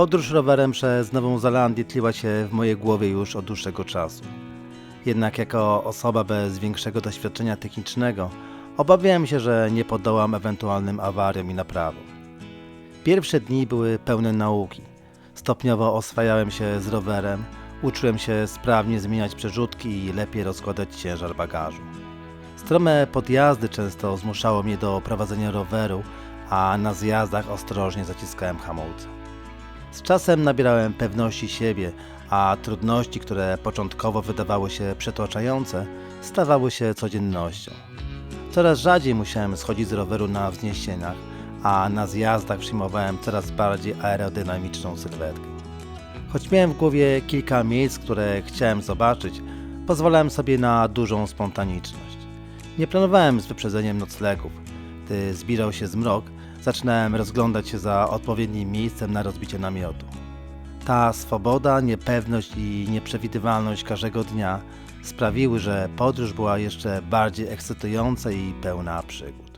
Podróż rowerem przez Nową Zelandię tliła się w mojej głowie już od dłuższego czasu. Jednak jako osoba bez większego doświadczenia technicznego obawiałem się, że nie podołam ewentualnym awariom i naprawom. Pierwsze dni były pełne nauki. Stopniowo oswajałem się z rowerem, uczyłem się sprawnie zmieniać przerzutki i lepiej rozkładać ciężar bagażu. Strome podjazdy często zmuszało mnie do prowadzenia roweru, a na zjazdach ostrożnie zaciskałem hamulce. Z czasem nabierałem pewności siebie, a trudności, które początkowo wydawały się przytłaczające, stawały się codziennością. Coraz rzadziej musiałem schodzić z roweru na wzniesieniach, a na zjazdach przyjmowałem coraz bardziej aerodynamiczną sylwetkę. Choć miałem w głowie kilka miejsc, które chciałem zobaczyć, pozwalałem sobie na dużą spontaniczność. Nie planowałem z wyprzedzeniem noclegów. Gdy zbierał się zmrok, zaczynałem rozglądać się za odpowiednim miejscem na rozbicie namiotu. Ta swoboda, niepewność i nieprzewidywalność każdego dnia sprawiły, że podróż była jeszcze bardziej ekscytująca i pełna przygód.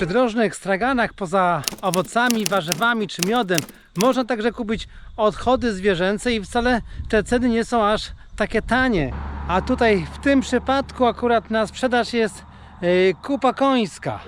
Przydrożnych straganach poza owocami, warzywami czy miodem można także kupić odchody zwierzęce i wcale te ceny nie są aż takie tanie. A tutaj w tym przypadku akurat na sprzedaż jest yy, kupa końska.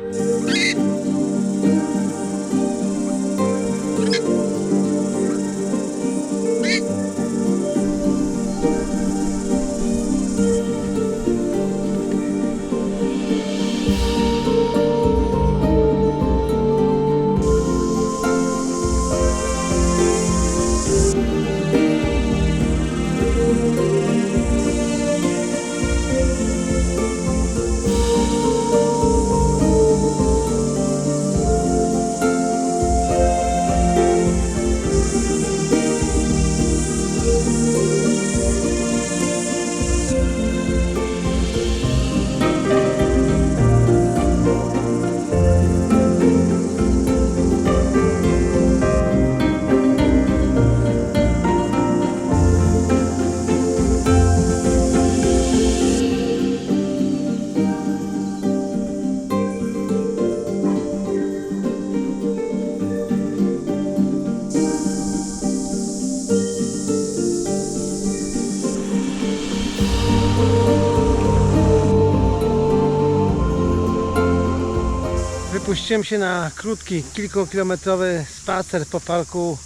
Wypuściłem się na krótki, kilkukilometrowy spacer po parku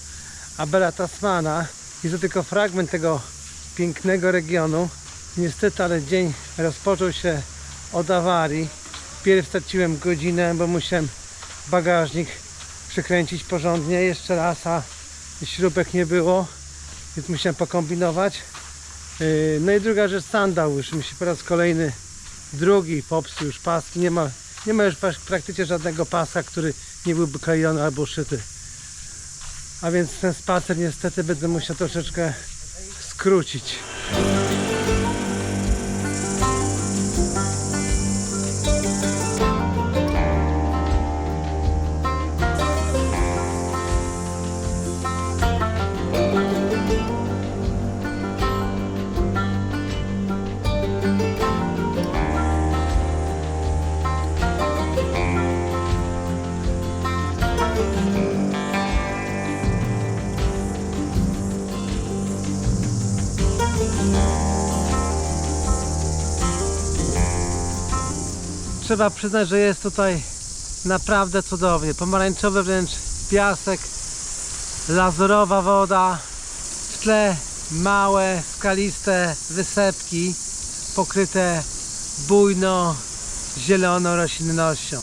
Abela Tasmana. Jest to tylko fragment tego pięknego regionu. Niestety, ale dzień rozpoczął się od awarii. Pierw straciłem godzinę, bo musiałem bagażnik przykręcić porządnie jeszcze raz, a śrubek nie było, więc musiałem pokombinować. Yy, No i druga rzecz, sandał już mi się po raz kolejny drugi popsuł już paski, nie ma, nie ma już prak- praktycznie żadnego pasa, który nie byłby klejony albo szyty. A więc ten spacer niestety będę musiał troszeczkę skrócić. Trzeba przyznać, że jest tutaj naprawdę cudownie. Pomarańczowy wręcz piasek, lazurowa woda, w tle małe, skaliste wysepki pokryte bujno zieloną roślinnością.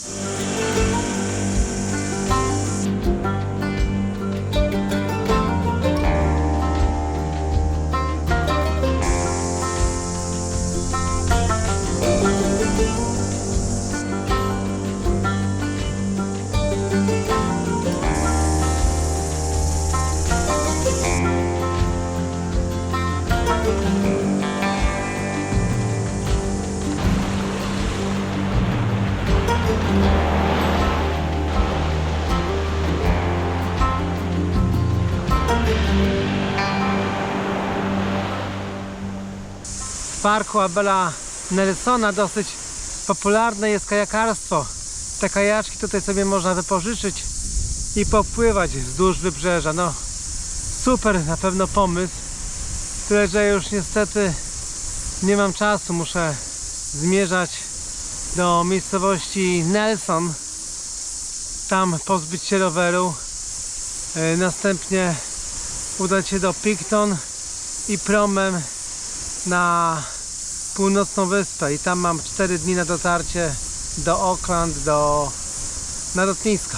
Parku Abela Nelsona dosyć popularne jest kajakarstwo. Te kajaczki tutaj sobie można wypożyczyć i popływać wzdłuż wybrzeża. No super na pewno pomysł. Tyle, że już niestety nie mam czasu. Muszę zmierzać do miejscowości Nelson. Tam pozbyć się roweru. E, Następnie udać się do Picton i promem na północną wyspę i tam mam 4 dni na dotarcie do Auckland, do na lotnisko.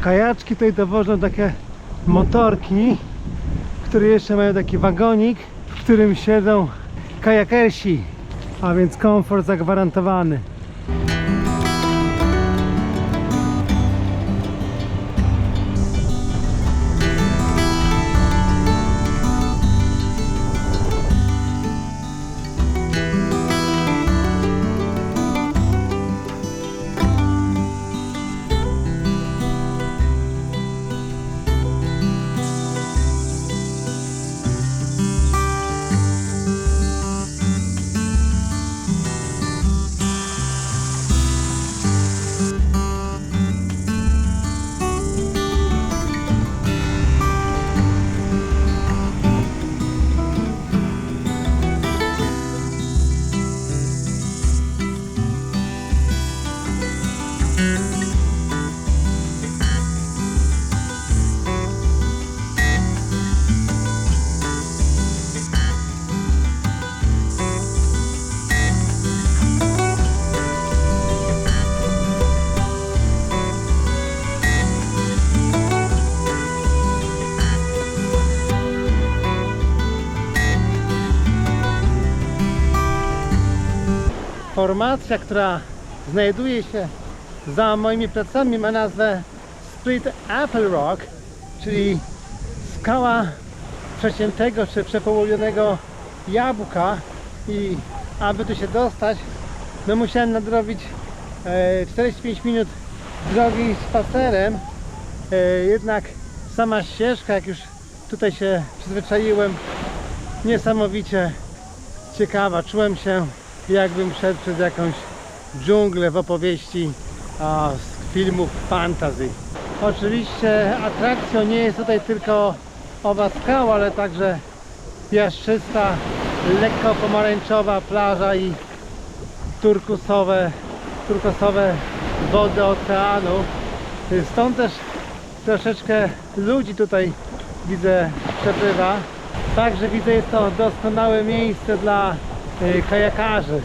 A kajaczki tutaj dowożą takie motorki, które jeszcze mają taki wagonik, w którym siedzą kajakersi, a więc komfort zagwarantowany. Formacja, która znajduje się za moimi plecami ma nazwę Split Apple Rock, czyli skała przeciętego czy przepołowionego jabłka i aby tu się dostać, no musiałem nadrobić e, 45 minut drogi spacerem, e, jednak sama ścieżka, jak już tutaj się przyzwyczaiłem, niesamowicie ciekawa. Czułem się jakbym szedł przez jakąś dżunglę w opowieści z filmów fantasy. Oczywiście atrakcją nie jest tutaj tylko owa skała, ale także piaszczysta, lekko pomarańczowa plaża i turkusowe, turkusowe wody oceanu. Stąd też troszeczkę ludzi tutaj widzę przebywa. Także widzę jest to doskonałe miejsce dla kajakarzy.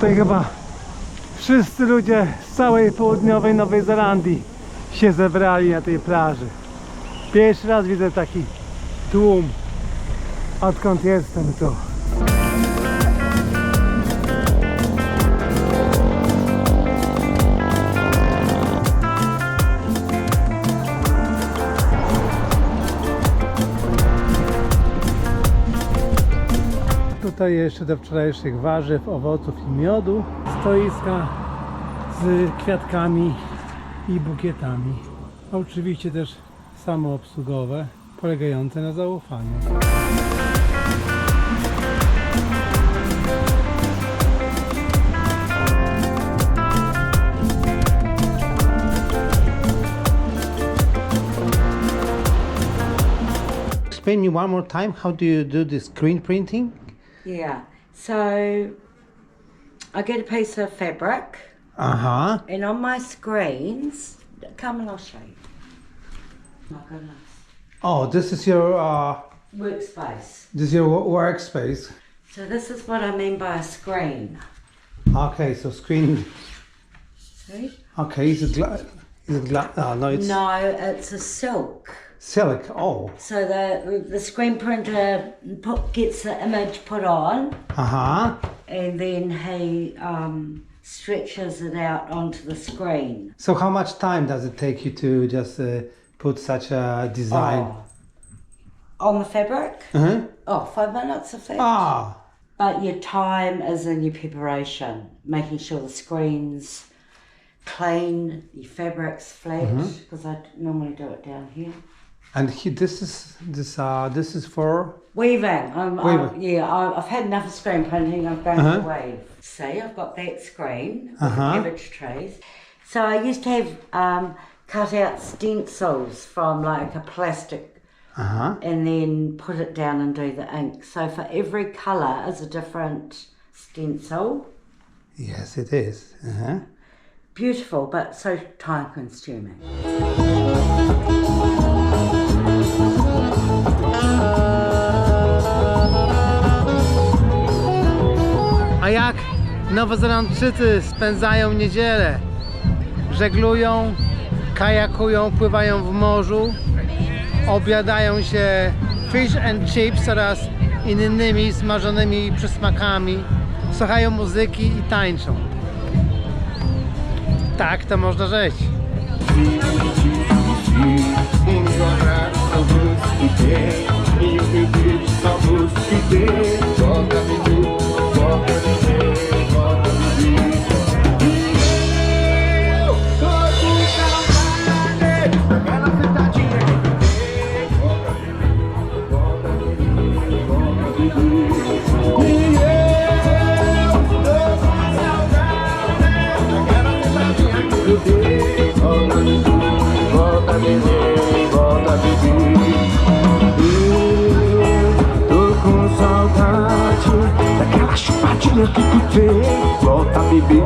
Tutaj chyba wszyscy ludzie z całej południowej Nowej Zelandii się zebrali na tej plaży. Pierwszy raz widzę taki tłum. odkąd jestem tu. Tutaj jeszcze do wczorajszych warzyw, owoców i miodu stoiska z kwiatkami i bukietami. Oczywiście też samoobsługowe, polegające na zaufaniu. Explain me one more time how do you do screen printing? Yeah. So I get a piece of fabric, Uh-huh. and on my screens, come and I'll show you. My goodness. Oh, this is your uh, Workspace. this is your workspace. So this is what I mean by a screen. Okay, so screen. See? Okay, is it glass? Is it glass? Oh, no, it's No, it's a silk. Silk. Oh, So the the screen printer put, gets the image put on, uh huh. and then he um, stretches it out onto the screen. So how much time does it take you to just uh, put such a design? Oh. On the fabric? Uh-huh. Oh, five minutes of that. Ah, But your time is in your preparation, making sure the screen's clean, your fabric's flat, because I normally do it down here. And he, this is this uh this is for Weaving. I'm, I'm- Weaving. yeah, I- I've had enough of screen printing. I'm going Uh-huh. to weave. See, I've got that screen Uh-huh. cabbage trees. So I used to have um, cut out stencils from like a plastic uh huh. and then put it down and do the ink. So for every colour is a different stencil. Yes, it is. Uh-huh. Beautiful, but so time consuming. Nowozelandczycy spędzają niedzielę? Żeglują, kajakują, pływają w morzu, obiadają się fish and chips oraz innymi smażonymi przysmakami, słuchają muzyki i tańczą. Tak to można żyć. Volta chupadinha que fez. Volta bebê,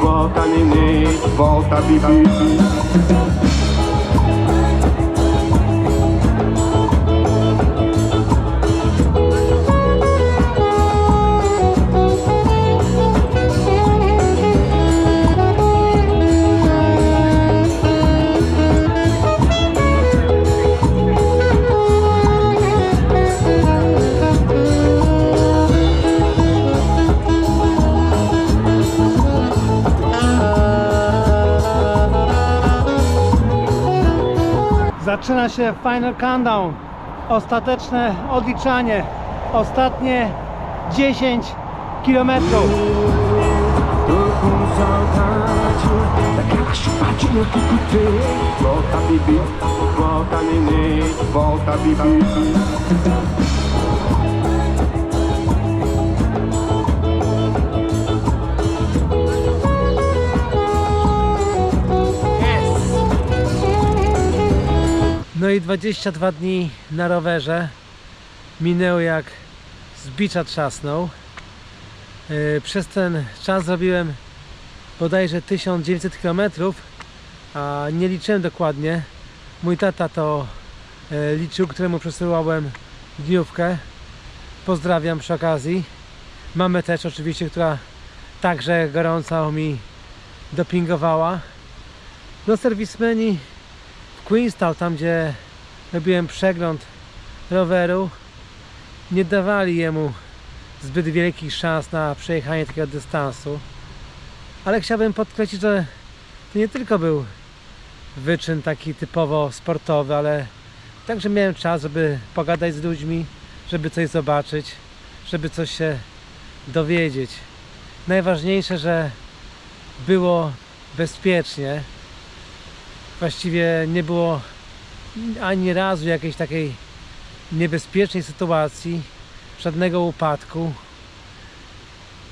volta neném, volta bebê Zaczyna się final countdown. Ostateczne odliczanie. Ostatnie 10 kilometrów. Volta bebê, volta neném, volta bebê No i 22 dni na rowerze minęły jak z bicza trzasnął. Yy, Przez ten czas zrobiłem bodajże 1900 km, a nie liczyłem dokładnie. Mój tata to e, liczył, któremu przesyłałem dniówkę. Pozdrawiam przy okazji. Mamę też oczywiście, która także gorąco mi dopingowała. No serwismeni Queenstown, tam gdzie robiłem przegląd roweru, nie dawali jemu zbyt wielkich szans na przejechanie takiego dystansu. Ale chciałbym podkreślić, że to nie tylko był wyczyn taki typowo sportowy, ale także miałem czas, żeby pogadać z ludźmi, żeby coś zobaczyć, żeby coś się dowiedzieć. Najważniejsze, że było bezpiecznie. Właściwie nie było ani razu jakiejś takiej niebezpiecznej sytuacji, żadnego upadku,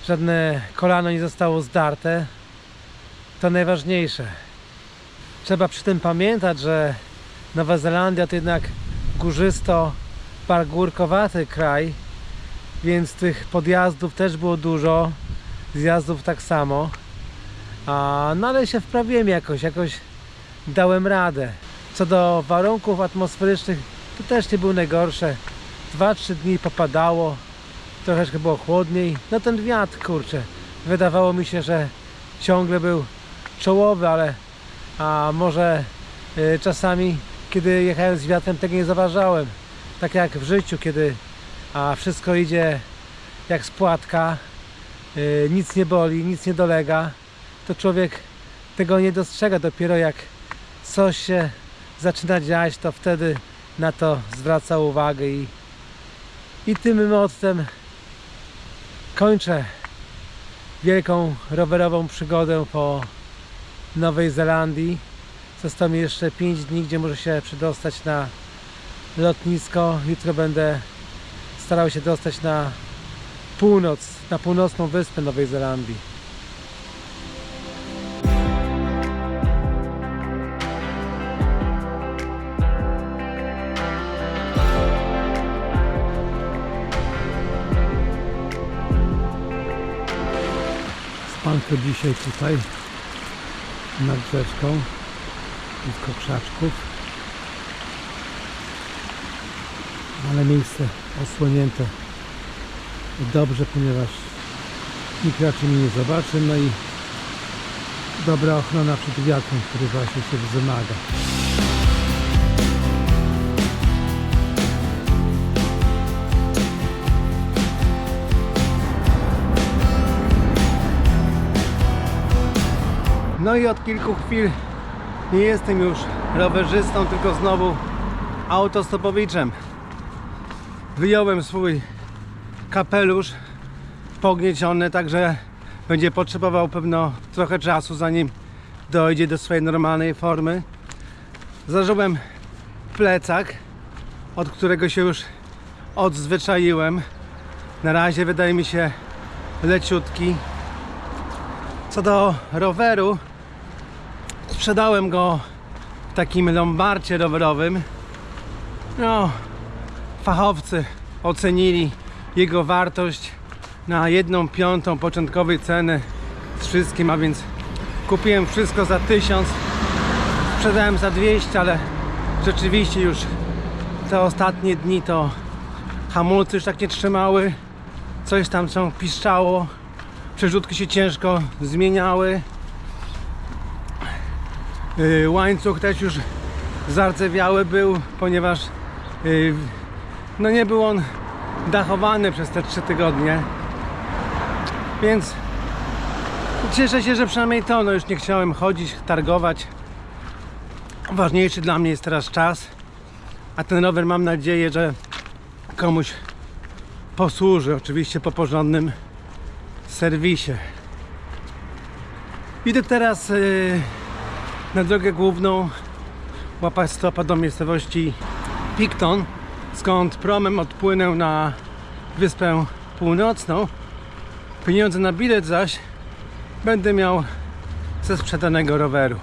żadne kolano nie zostało zdarte. To najważniejsze. Trzeba przy tym pamiętać, że Nowa Zelandia to jednak górzysto, pargórkowaty kraj, więc tych podjazdów też było dużo, zjazdów tak samo. A, no ale się wprawiłem jakoś, jakoś dałem radę. Co do warunków atmosferycznych, to też nie były najgorsze. 2-3 dni popadało, troszeczkę było chłodniej. No ten wiatr, kurczę, wydawało mi się, że ciągle był czołowy, ale a może y, czasami, kiedy jechałem z wiatrem, tego nie zauważałem. Tak jak w życiu, kiedy a wszystko idzie jak z płatka, y, nic nie boli, nic nie dolega, to człowiek tego nie dostrzega. Dopiero jak coś się zaczyna dziać, to wtedy na to zwraca uwagę i, i tym mottem kończę wielką rowerową przygodę po Nowej Zelandii. Zostało mi jeszcze 5 dni, gdzie muszę się przedostać na lotnisko. Jutro będę starał się dostać na północ, na północną wyspę Nowej Zelandii. Spanko dzisiaj tutaj nad rzeczką blisko krzaczków. Ale miejsce osłonięte dobrze, ponieważ nikt raczej mnie nie zobaczy. No i dobra ochrona przed wiatrem, który właśnie się wzmaga No i od kilku chwil nie jestem już rowerzystą, tylko znowu autostopowiczem. Wyjąłem swój kapelusz pognieciony, także będzie potrzebował pewno trochę czasu, zanim dojdzie do swojej normalnej formy. Zażyłem plecak, od którego się już odzwyczaiłem. Na razie wydaje mi się leciutki. Co do roweru, sprzedałem go w takim lombarcie rowerowym. No, fachowcy ocenili jego wartość na jedną piątą początkowej ceny z wszystkim, a więc kupiłem wszystko za 1000 sprzedałem za 200, ale rzeczywiście już te ostatnie dni to hamulce już tak nie trzymały. Coś tam co piszczało. Przerzutki się ciężko zmieniały łańcuch też już zardzewiały był, ponieważ yy, no nie był on dachowany przez te 3 tygodnie. Więc cieszę się, że przynajmniej to, no już nie chciałem chodzić, targować. Ważniejszy dla mnie jest teraz czas, a ten rower mam nadzieję, że komuś posłuży, oczywiście po porządnym serwisie. Idę teraz yy, na drogę główną łapać stopa do miejscowości Picton, skąd promem odpłynę na Wyspę Północną. Pieniądze na bilet zaś będę miał ze sprzedanego roweru.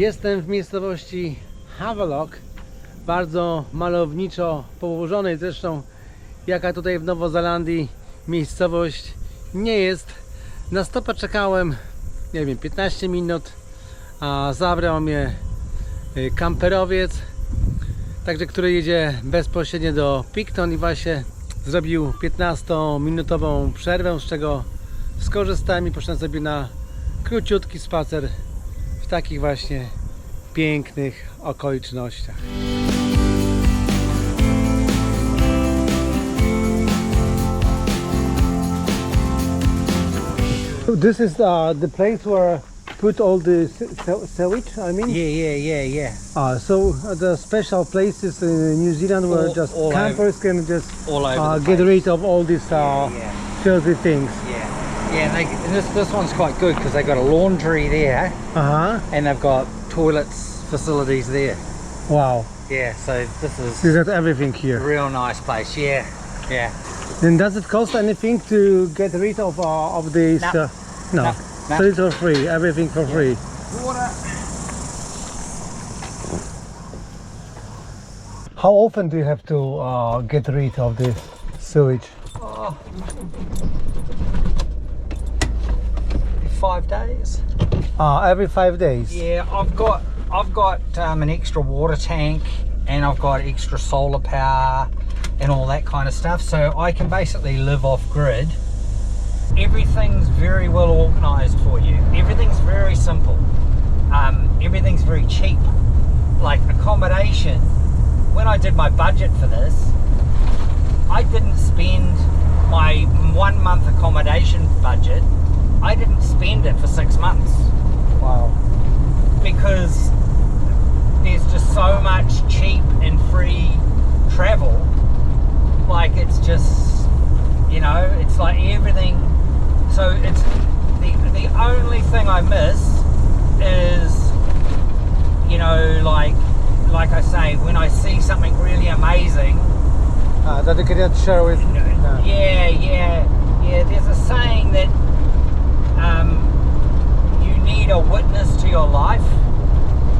Jestem w miejscowości Havelock, bardzo malowniczo położonej zresztą, jaka tutaj w Nowozelandii miejscowość nie jest. Na stopa czekałem, nie wiem, 15 minut, a zabrał mnie y, kamperowiec, także który jedzie bezpośrednio do Picton i właśnie zrobił 15-minutową przerwę, z czego skorzystałem i poszedłem sobie na króciutki spacer takich właśnie pięknych okolicznościach. This is uh, the place where put all the sewage. I mean, Yeah, yeah, yeah, yeah. uh, so uh, the special places in New Zealand where All- just all campers can just uh, get place. rid of all these uh, yeah, filthy things. yeah, yeah. And they, this this one's quite good because they've got a laundry there Uh huh. and they've got toilets facilities there. Wow. Yeah, so this is You got everything here. real nice place. Yeah, yeah. Then does it cost anything to get rid of uh, of these? No. Uh, no. No, no. So it's for free. Everything for free. Water. How often do you have to uh, get rid of this sewage? Oh. Five days. Uh, every five days. Yeah, I've got I've got um, an extra water tank and I've got extra solar power and all that kind of stuff. So I can basically live off grid. Everything's very well organized for you. Everything's very simple. Um, everything's very cheap. Like accommodation. When I did my budget for this, I didn't spend my one month accommodation budget. I didn't spend it for six months Wow. because there's just so much cheap and free travel. Like it's just, you know, it's like everything. So it's the the only thing I miss is, you know, like like I say, when I see something really amazing, Uh, that you cannot share with. Uh, yeah, yeah, yeah. There's a saying that um, you need a witness to your life.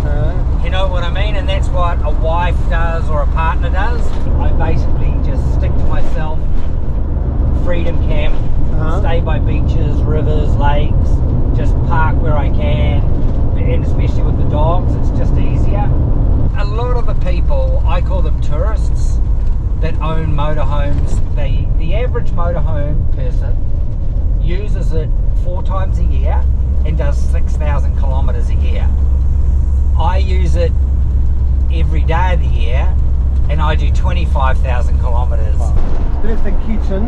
uh, You know what I mean? And that's what a wife does or a partner does. I basically just stick to myself, freedom camp, Uh-huh. stay by beaches, rivers, lakes, just park where I can, and especially with the dogs, it's just easier. A lot of the people, I call them tourists, that own motorhomes, they the average motorhome person uses it four times a year and does 6,000 kilometers a year. I use it every day of the year and I do 25,000 kilometers. This is the kitchen.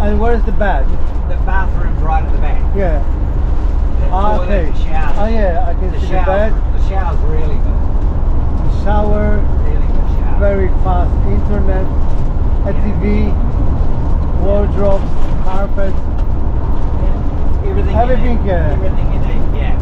And where's the bed? The bathroom's right at the back. Yeah. The Ah, toilet, okay. the shower. Oh yeah, I can the see the bed, the shower's really good. The shower, Really good shower. very fast internet, a TV, wardrobes, carpet. Everything, Everything, yeah. Everything yeah.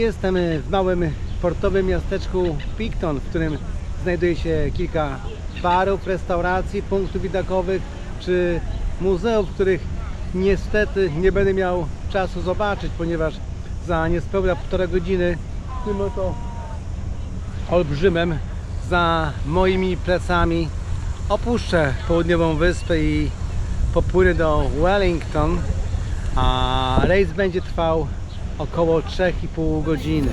Jestem w małym portowym miasteczku Picton, w którym znajduje się kilka barów, restauracji, punktów widokowych czy muzeów, których niestety nie będę miał czasu zobaczyć, ponieważ za niespełna półtora godziny tym oto olbrzymem za moimi plecami opuszczę południową wyspę i popłynę do Wellington, a rejs będzie trwał około 3,5 godziny.